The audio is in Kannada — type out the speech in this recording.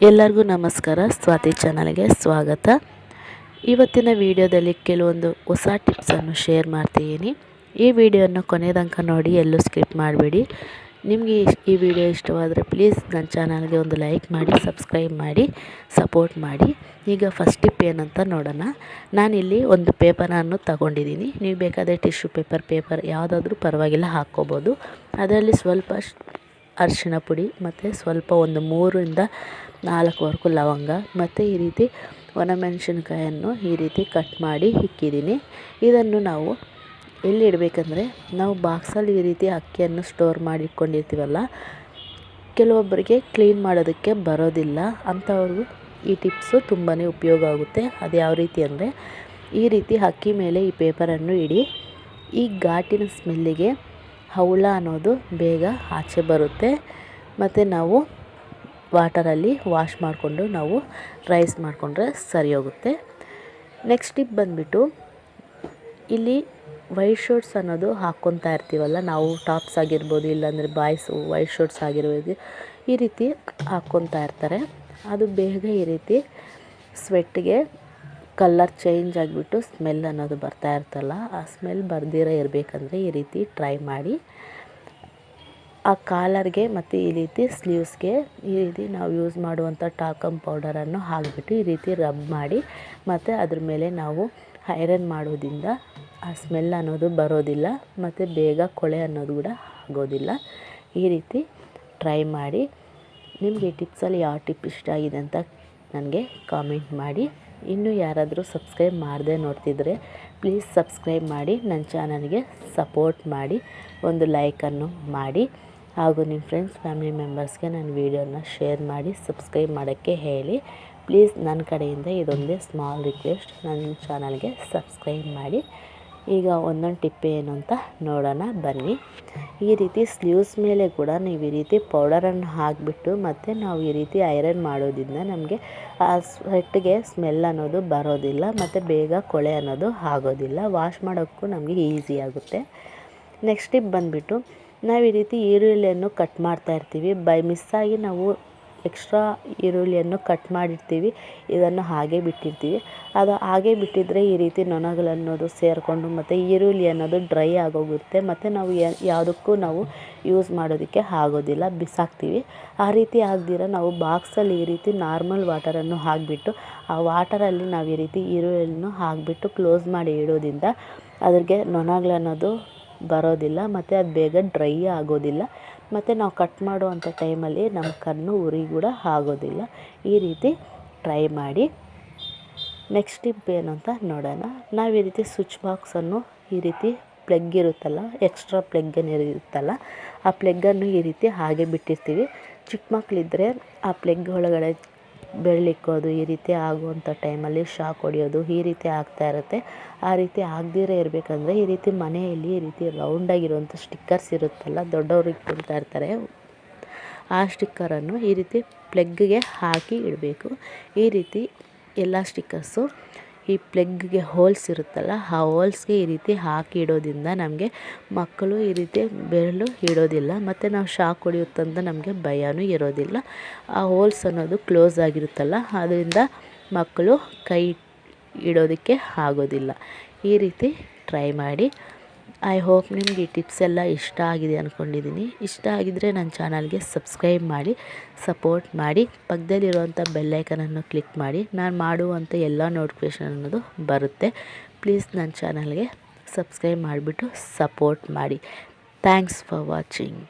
ಎಲ್ಲರಿಗೂ ನಮಸ್ಕಾರ. ಸ್ವಾತಿ ಚಾನಲ್ಗೆ ಸ್ವಾಗತ. ಇವತ್ತಿನ ವಿಡಿಯೋದಲ್ಲಿ ಕೆಲವೊಂದು ಹೊಸ ಟಿಪ್ಸನ್ನು ಶೇರ್ ಮಾಡ್ತಿದ್ದೀನಿ. ಈ ವಿಡಿಯೋನ ಕೊನೆ ತನಕ ನೋಡಿ, ಎಲ್ಲೂ ಸ್ಕಿಪ್ ಮಾಡಬೇಡಿ. ನಿಮಗೆ ಈ ವಿಡಿಯೋ ಇಷ್ಟವಾದರೆ ಪ್ಲೀಸ್ ನನ್ನ ಚಾನಲ್ಗೆ ಒಂದು ಲೈಕ್ ಮಾಡಿ, ಸಬ್ಸ್ಕ್ರೈಬ್ ಮಾಡಿ, ಸಪೋರ್ಟ್ ಮಾಡಿ. ಈಗ ಫಸ್ಟ್ ಟಿಪ್ ಏನಂತ ನೋಡೋಣ. ನಾನಿಲ್ಲಿ ಒಂದು ಪೇಪರನ್ನು ತಗೊಂಡಿದ್ದೀನಿ. ನೀವು ಬೇಕಾದರೆ ಟಿಶ್ಯೂ ಪೇಪರ್ ಪೇಪರ್ ಯಾವುದಾದ್ರೂ ಪರವಾಗಿಲ್ಲ, ಹಾಕ್ಕೋಬೋದು. ಅದರಲ್ಲಿ ಸ್ವಲ್ಪ ಅರಿಶಿಣ ಪುಡಿ ಮತ್ತು ಸ್ವಲ್ಪ ಒಂದು ಮೂರರಿಂದ ನಾಲ್ಕುವರೆಗೂ ಲವಂಗ. ಮತ್ತು ಈ ರೀತಿ ಒಣಮೆಣಸಿನ್ಕಾಯನ್ನು ಈ ರೀತಿ ಕಟ್ ಮಾಡಿ ಇಕ್ಕಿದ್ದೀನಿ. ಇದನ್ನು ನಾವು ಎಲ್ಲಿ ಇಡಬೇಕಂದ್ರೆ ನಾವು ಬಾಕ್ಸಲ್ಲಿ ಈ ರೀತಿ ಅಕ್ಕಿಯನ್ನು ಸ್ಟೋರ್ ಮಾಡಿ ಇಟ್ಕೊಂಡಿರ್ತೀವಲ್ಲ, ಕೆಲವೊಬ್ಬರಿಗೆ ಕ್ಲೀನ್ ಮಾಡೋದಕ್ಕೆ ಬರೋದಿಲ್ಲ. ಅಂಥವ್ರಿಗೂ ಈ ಟಿಪ್ಸು ತುಂಬಾ ಉಪಯೋಗ ಆಗುತ್ತೆ. ಅದು ಯಾವ ರೀತಿ ಅಂದರೆ ಈ ರೀತಿ ಅಕ್ಕಿ ಮೇಲೆ ಈ ಪೇಪರನ್ನು ಇಡಿ. ಈ ಘಾಟಿನ ಸ್ಮೆಲ್ಲಿಗೆ ಹವಳ ಅನ್ನೋದು ಬೇಗ ಆಚೆ ಬರುತ್ತೆ. ಮತ್ತು ನಾವು ವಾಟರಲ್ಲಿ ವಾಶ್ ಮಾಡಿಕೊಂಡು ನಾವು ರೈಸ್ ಮಾಡಿಕೊಂಡ್ರೆ ಸರಿ ಹೋಗುತ್ತೆ. ನೆಕ್ಸ್ಟ್ ಟಿಪ್ ಬಂದುಬಿಟ್ಟು, ಇಲ್ಲಿ ವೈಟ್ ಶರ್ಟ್ಸ್ ಅನ್ನೋದು ಹಾಕ್ಕೊತಾ ಇರ್ತೀವಲ್ಲ, ನಾವು ಟಾಪ್ಸ್ ಆಗಿರ್ಬೋದು, ಇಲ್ಲಾಂದರೆ ಬಾಯ್ಸು ವೈಟ್ ಶರ್ಟ್ಸ್ ಆಗಿರ್ಬೋದು, ಈ ರೀತಿ ಹಾಕ್ಕೊತಾ ಇರ್ತಾರೆ. ಅದು ಬೇಗ ಈ ರೀತಿ ಸ್ವೆಟ್ಗೆ ಕಲ್ಲರ್ ಚೇಂಜ್ ಆಗಿಬಿಟ್ಟು ಸ್ಮೆಲ್ ಅನ್ನೋದು ಬರ್ತಾ ಇರ್ತಲ್ಲ, ಆ ಸ್ಮೆಲ್ ಬರ್ದಿರ ಇರಬೇಕಂದ್ರೆ ಈ ರೀತಿ ಟ್ರೈ ಮಾಡಿ. ಆ ಕಾಲರ್ಗೆ ಮತ್ತು ಈ ರೀತಿ ಸ್ಲೀವ್ಸ್ಗೆ ಈ ರೀತಿ ನಾವು ಯೂಸ್ ಮಾಡುವಂಥ ಟಾಕಮ್ ಪೌಡರನ್ನು ಹಾಕಿಬಿಟ್ಟು ಈ ರೀತಿ ರಬ್ ಮಾಡಿ, ಮತ್ತು ಅದ್ರ ಮೇಲೆ ನಾವು ಐರನ್ ಮಾಡೋದ್ರಿಂದ ಆ ಸ್ಮೆಲ್ ಅನ್ನೋದು ಬರೋದಿಲ್ಲ, ಮತ್ತು ಬೇಗ ಕೊಳೆ ಅನ್ನೋದು ಕೂಡ ಆಗೋದಿಲ್ಲ. ಈ ರೀತಿ ಟ್ರೈ ಮಾಡಿ. ನಿಮಗೆ ಟಿಪ್ಸಲ್ಲಿ ಯಾವ ಟಿಪ್ ಇಷ್ಟ ಆಗಿದೆ ಅಂತ ನನಗೆ ಕಾಮೆಂಟ್ ಮಾಡಿ. ಇನ್ನೂ ಯಾರಾದರೂ ಸಬ್ಸ್ಕ್ರೈಬ್ ಮಾಡದೆ ನೋಡ್ತಿದ್ರೆ ಪ್ಲೀಸ್ ಸಬ್ಸ್ಕ್ರೈಬ್ ಮಾಡಿ ನನ್ನ ಚಾನಲ್ಗೆ ಸಪೋರ್ಟ್ ಮಾಡಿ ಒಂದು ಲೈಕನ್ನು ಮಾಡಿ ಹಾಗೂ ನಿಮ್ಮ ಫ್ರೆಂಡ್ಸ್, ಫ್ಯಾಮಿಲಿ ಮೆಂಬರ್ಸ್ಗೆ ನನ್ನ ವೀಡಿಯೋನ ಶೇರ್ ಮಾಡಿ, ಸಬ್ಸ್ಕ್ರೈಬ್ ಮಾಡೋಕ್ಕೆ ಹೇಳಿ. ಪ್ಲೀಸ್ ನನ್ನ ಕಡೆಯಿಂದ ಇದೊಂದೇ ಸ್ಮಾಲ್ ರಿಕ್ವೆಸ್ಟ್, ನನ್ನ ಚಾನಲ್ಗೆ ಸಬ್ಸ್ಕ್ರೈಬ್ ಮಾಡಿ. ಈಗ ಒಂದೊಂದು ಟಿಪ್ ಏನು ಅಂತ ನೋಡೋಣ, ಬನ್ನಿ. ಈ ರೀತಿ ಸ್ಲೀವ್ಸ್ ಮೇಲೆ ಕೂಡ ನೀವು ಈ ರೀತಿ ಪೌಡರನ್ನು ಹಾಕಿಬಿಟ್ಟು ಮತ್ತು ನಾವು ಈ ರೀತಿ ಐರನ್ ಮಾಡೋದ್ರಿಂದ ನಮಗೆ ಆ ಸ್ವೆಟ್ಗೆ ಸ್ಮೆಲ್ ಅನ್ನೋದು ಬರೋದಿಲ್ಲ, ಮತ್ತು ಬೇಗ ಕೊಳೆ ಅನ್ನೋದು ಆಗೋದಿಲ್ಲ. ವಾಶ್ ಮಾಡೋಕ್ಕೂ ನಮಗೆ ಈಸಿ ಆಗುತ್ತೆ. ನೆಕ್ಸ್ಟ್ ಟಿಪ್ ಬಂದುಬಿಟ್ಟು ನಾವು ಈ ರೀತಿ ಈರುಳ್ಳಿಯನ್ನು ಕಟ್ ಮಾಡ್ತಾ ಇರ್ತೀವಿ. ಬೈ ಮಿಸ್ಸಾಗಿ ನಾವು ಎಕ್ಸ್ಟ್ರಾ ಈರುಳ್ಳಿಯನ್ನು ಕಟ್ ಮಾಡಿರ್ತೀವಿ, ಇದನ್ನು ಹಾಗೆ ಬಿಟ್ಟಿರ್ತೀವಿ. ಅದು ಹಾಗೆ ಬಿಟ್ಟಿದ್ರೆ ಈ ರೀತಿ ನೊಣಗಳನ್ನೋದು ಸೇರಿಕೊಂಡು ಮತ್ತು ಈರುಳ್ಳಿ ಅನ್ನೋದು ಡ್ರೈ ಆಗೋಗುತ್ತೆ. ಮತ್ತು ನಾವು ಯಾವುದಕ್ಕೂ ನಾವು ಯೂಸ್ ಮಾಡೋದಕ್ಕೆ ಆಗೋದಿಲ್ಲ, ಬಿಸಾಕ್ತೀವಿ. ಆ ರೀತಿ ಆಗದಿರ ನಾವು ಬಾಕ್ಸಲ್ಲಿ ಈ ರೀತಿ ನಾರ್ಮಲ್ ವಾಟರನ್ನು ಹಾಕಿಬಿಟ್ಟು, ಆ ವಾಟರಲ್ಲಿ ನಾವು ಈ ರೀತಿ ಈರುಳ್ಳಿಯನ್ನು ಹಾಕಿಬಿಟ್ಟು ಕ್ಲೋಸ್ ಮಾಡಿ ಇಡೋದ್ರಿಂದ ಅದ್ರಿಗೆ ನೊಣಗಳನ್ನೋದು ಬರೋದಿಲ್ಲ, ಮತ್ತು ಅದು ಬೇಗ ಡ್ರೈ ಆಗೋದಿಲ್ಲ. ಮತ್ತು ನಾವು ಕಟ್ ಮಾಡುವಂಥ ಟೈಮಲ್ಲಿ ನಮ್ಮ ಕಣ್ಣು ಉರಿ ಕೂಡ ಆಗೋದಿಲ್ಲ. ಈ ರೀತಿ ಟ್ರೈ ಮಾಡಿ. ನೆಕ್ಸ್ಟ್ ಟಿಪ್ ಏನು ಅಂತ ನೋಡೋಣ. ನಾವು ಈ ರೀತಿ ಸ್ವಿಚ್ ಬಾಕ್ಸನ್ನು ಈ ರೀತಿ ಪ್ಲಗ್ ಇರುತ್ತಲ್ಲ ಎಕ್ಸ್ಟ್ರಾ ಪ್ಲಗ್ ಇರುತ್ತಲ್ಲ, ಆ ಪ್ಲಗ್ಗನ್ನು ಈ ರೀತಿ ಹಾಗೆ ಬಿಟ್ಟಿರ್ತೀವಿ. ಚಿಕ್ಕ ಮಕ್ಕಳಿದ್ರೆ ಆ ಪ್ಲಗ್ ಒಳಗಡೆ ಬೆರಳಿಕ್ಕೋದು ಈ ರೀತಿ ಆಗುವಂಥ ಟೈಮಲ್ಲಿ ಶಾಕ್ ಹೊಡಿಯೋದು ಈ ರೀತಿ ಆಗ್ತಾ ಇರುತ್ತೆ. ಆ ರೀತಿ ಆಗದಿರೇ ಇರಬೇಕಂದ್ರೆ ಈ ರೀತಿ ಮನೆಯಲ್ಲಿ ಈ ರೀತಿ ರೌಂಡಾಗಿರುವಂಥ ಸ್ಟಿಕ್ಕರ್ಸ್ ಇರುತ್ತಲ್ಲ ದೊಡ್ಡವರು ಇಟ್ಕೊಳ್ತಾ ಇರ್ತಾರೆ. ಆ ಸ್ಟಿಕ್ಕರನ್ನು ಈ ರೀತಿ ಪ್ಲಗ್ಗೆ ಹಾಕಿ ಇಡಬೇಕು. ಈ ರೀತಿ ಎಲ್ಲ ಸ್ಟಿಕ್ಕರ್ಸು ಈ ಪ್ಲಗ್ಗೆ ಹೋಲ್ಸ್ ಇರುತ್ತಲ್ಲ, ಆ ಹೋಲ್ಸ್ಗೆ ಈ ರೀತಿ ಹಾಕಿ ಇಡೋದ್ರಿಂದ ನಮಗೆ ಮಕ್ಕಳು ಈ ರೀತಿ ಬೆರಳು ಇಡೋದಿಲ್ಲ, ಮತ್ತು ನಾವು ಶಾಕ್ ಹೊಡೆಯುತ್ತಂತ ನಮಗೆ ಭಯನೂ ಇರೋದಿಲ್ಲ. ಆ ಹೋಲ್ಸ್ ಅನ್ನೋದು ಕ್ಲೋಸ್ ಆಗಿರುತ್ತಲ್ಲ, ಅದರಿಂದ ಮಕ್ಕಳು ಕೈ ಇಡೋದಕ್ಕೆ ಆಗೋದಿಲ್ಲ. ಈ ರೀತಿ ಟ್ರೈ ಮಾಡಿ. ಐ ಹೋಪ್ ನಿಮಗೆ ಈ ಟಿಪ್ಸ್ ಎಲ್ಲ ಇಷ್ಟ ಆಗಿದೆ ಅಂದ್ಕೊಂಡಿದ್ದೀನಿ ಇಷ್ಟ ಆಗಿದ್ದರೆ ನನ್ನ ಚಾನಲ್ಗೆ ಸಬ್ಸ್ಕ್ರೈಬ್ ಮಾಡಿ ಸಪೋರ್ಟ್ ಮಾಡಿ ಪಕ್ಕದಲ್ಲಿರುವಂಥ ಬೆಲ್ಲೈಕನನ್ನು ಕ್ಲಿಕ್ ಮಾಡಿ, ನಾನು ಮಾಡುವಂಥ ಎಲ್ಲ ನೋಟಿಫಿಕೇಷನ್ ಅನ್ನೋದು ಬರುತ್ತೆ. ಪ್ಲೀಸ್ ನನ್ನ ಚಾನಲ್ಗೆ ಸಬ್ಸ್ಕ್ರೈಬ್ ಮಾಡಿಬಿಟ್ಟು ಸಪೋರ್ಟ್ ಮಾಡಿ. Thanks for watching